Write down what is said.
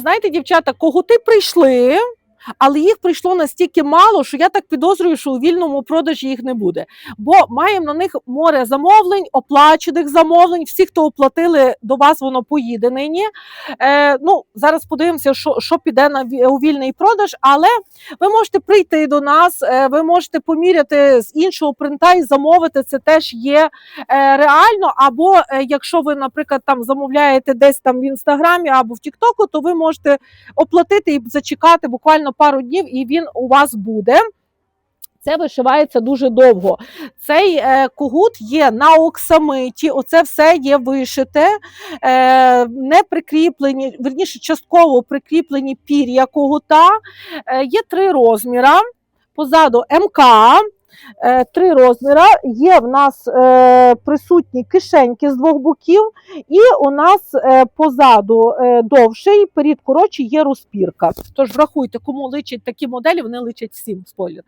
Знаєте, дівчата, кого ти прийшли, але їх прийшло настільки мало, що я так підозрюю, що у вільному продажі їх не буде. Бо маємо на них море замовлень, оплачених замовлень. Всі, хто оплатили до вас, воно поїде нині. Е, ну, зараз подивимося, що, що піде на у вільний продаж, але ви можете прийти до нас, е, ви можете поміряти з іншого принта і замовити. Це теж є е, реально. Або е, якщо ви, наприклад, там замовляєте десь там в інстаграмі або в Тіктоку, то ви можете оплатити і зачекати буквально пару днів, і він у вас буде. Це вишивається дуже довго. Цей е, когут є на оксамиті, оце все є вишите, е, не прикріплені, верніше, частково прикріплені пір'я когута. Е, є три розміра. Позаду МК, три розміри. Є в нас е, присутні кишеньки з двох боків, і у нас е, позаду е, довший, перед коротший є розпірка. Тож врахуйте, кому личать такі моделі, вони личать всім спойлер.